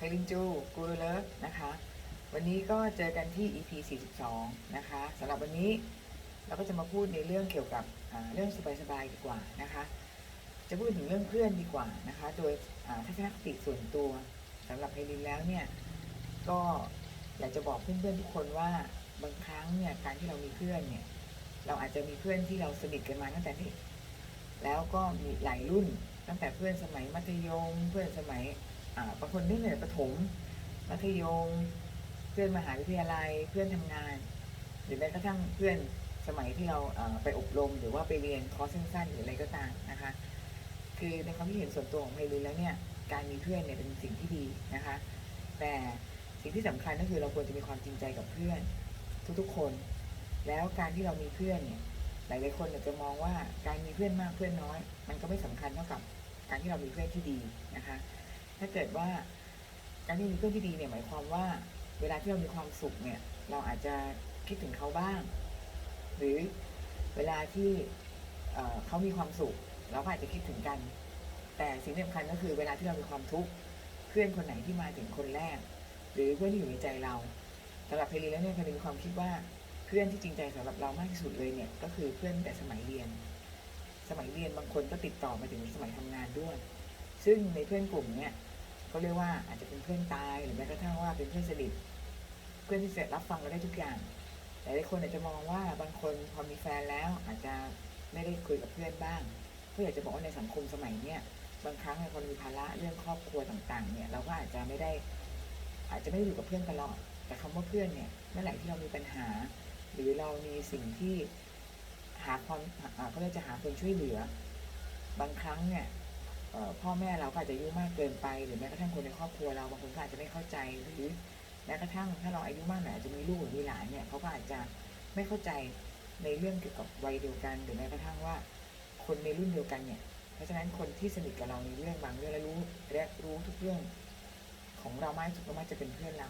เพลินจูกูรูเลิฟนะคะ วันนี้ก็เจอกันที่ EP 42 นะคะสำหรับวันนี้เราก็จะมาพูดในเรื่องเกี่ยวกับเรื่องสบายๆดีกว่านะคะ จะพูดถึงเรื่องเพื่อนดีกว่านะคะ โดยทัศนคติส่วนตัวสำหรับไพลินแล้วเนี่ยก็อยากจะบอกเพื่อนๆทุกคนว่าบางครั้งเนี่ยการที่เรามีเพื่อนเนี่ยเราอาจจะมีเพื่อนที่เราสนิทกันมาตั้งแต่เด็กแล้วก็มีหลายรุ่นตั้งแต่เพื่อนสมัยมัธยม เพื่อนสมัย บางคนนี่เนี่ยประถม มัธยม เพื่อนมหาวิทยาลัย เพื่อนทำงาน หรือแม้กระทั่งเพื่อนสมัยที่เราไปอบรม หรือว่าไปเรียนคอร์สสั้นๆหรืออะไรก็ตามนะคะ คือในความคิดเห็นส่วนตัวของไพลินแล้วเนี่ย การมีเพื่อนเนี่ยเป็นสิ่งที่ดีนะคะ แต่สิ่งที่สำคัญก็คือเราควรจะมีความจริงใจกับเพื่อน ทุกๆคน แล้วการที่เรามีเพื่อนเนี่ยหลายๆคนอาจจะมองว่าการมีเพื่อนมากเพื่อนน้อย มันก็ไม่สำคัญเท่ากับการที่เรามีเพื่อนที่ดีนะคะ ถ้าเกิดว่าการที่มีเพื่อนที่ดีเนี่ยหมายความว่า เวลาที่เรามีความสุขเนี่ย เราอาจจะคิดถึงเขาบ้าง หรือเวลาที่เขามีความสุข เราก็อาจจะคิดถึงกัน แต่สิ่งสำคัญก็คือเวลาที่เรามีความทุกข์เพื่อนคนไหนที่มาถึงคนแรก หรือเพื่อนที่อยู่ในใจเราสำหรับเพลีแล้วเนี่ยเพลีมีความคิดว่าเพื่อนที่จริงใจสำหรับเรามากที่สุดเลยเนี่ยก็คือเพื่อนแต่สมัยเรียน สมัยเรียนบางคนก็ติดต่อมาถึงสมัยทำงานด้วย ซึ่งในเพื่อนกลุ่มเนี่ย เขาเรียกว่าอาจจะเป็นเพื่อนตายหรือแม้กระทั่งว่าเป็นเพื่อนสนิทเพื่อนที่เสร็จรับฟังเราได้ทุกอย่างหลายคนอาจจะมองว่าบางคนพอมีแฟนแล้ว อาจจะไม่ได้คุยกับเพื่อนบ้างเพื่ออยากจะบอกว่าในสังคมสมัยเนี้ยบางครั้งในคนมีภาระเรื่องครอบครัวต่างๆ เนี่ยเราก็อาจจะไม่ได้ อาจจะไม่ได้อยู่กับเพื่อนตลอด แต่คำว่าเพื่อนเนี่ยเมื่อไหร่ที่เรามีปัญหา หรือเรามีสิ่งที่หาความเขาเรียกจะหาคนช่วยเหลือ บางครั้งเนี่ย พ่อแม่เราก็อาจจะอายุมากเกินไป หรือแม้กระทั่งคนในครอบครัวเราบางคนก็อาจจะไม่เข้าใจหรือแม้กระทั่งถ้าเราอายุมากหน่อยอาจจะมีลูกหรือมีหลานเนี่ยเขาก็อาจจะไม่เข้าใจในเรื่องเกี่ยวกับวัยเดียวกันหรือแม้กระทั่งว่า คนในรุ่นเดียวกันเนี่ย เพราะฉะนั้นคนที่สนิทกับเราในเรื่องบางเรื่องและรู้และรู้ทุกเรื่อง ของเรามากสุดก็มักจะเป็นเพื่อนเรา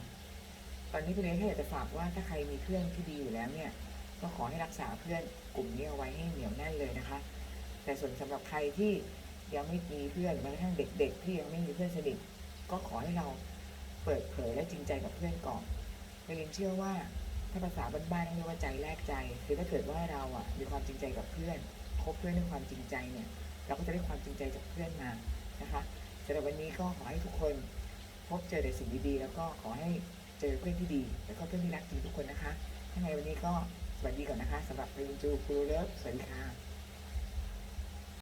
ตอนนี้พี่เล็กแค่อยากจะฝากว่าถ้าใครมีเพื่อนที่ดีอยู่แล้วเนี่ย ก็ขอให้รักษาเพื่อนกลุ่มนี้เอาไว้ให้เหนียวแน่นเลยนะคะ แต่ส่วนสำหรับใครที่ ยังไม่มีเพื่อนแม้กระทั่งเด็ก ๆ ที่ยังไม่มีเพื่อนสนิทก็ขอให้เราเปิดเผยและจริงใจกับเพื่อนก่อนพี่เล็กเชื่อว่าถ้าภาษาบ้านๆเรียกว่าใจแลกใจคือถ้าเกิดว่าเราอะมีความจริงใจกับเพื่อนคบเพื่อนด้วยความจริงใจเนี่ย เราก็จะได้ความจริงใจจากเพื่อนมานะคะสำหรับวันนี้ก็ขอให้ทุกคนพบเจอแต่สิ่งดีๆแล้วก็ขอให้เจอเพื่อนที่ดีแล้วก็เพื่อนที่รักจริงทุกคนนะคะถ้าไงวันนี้ก็สวัสดีก่อนนะคะสำหรับเพลงจูคูเลิฟสวัสดีค่ะ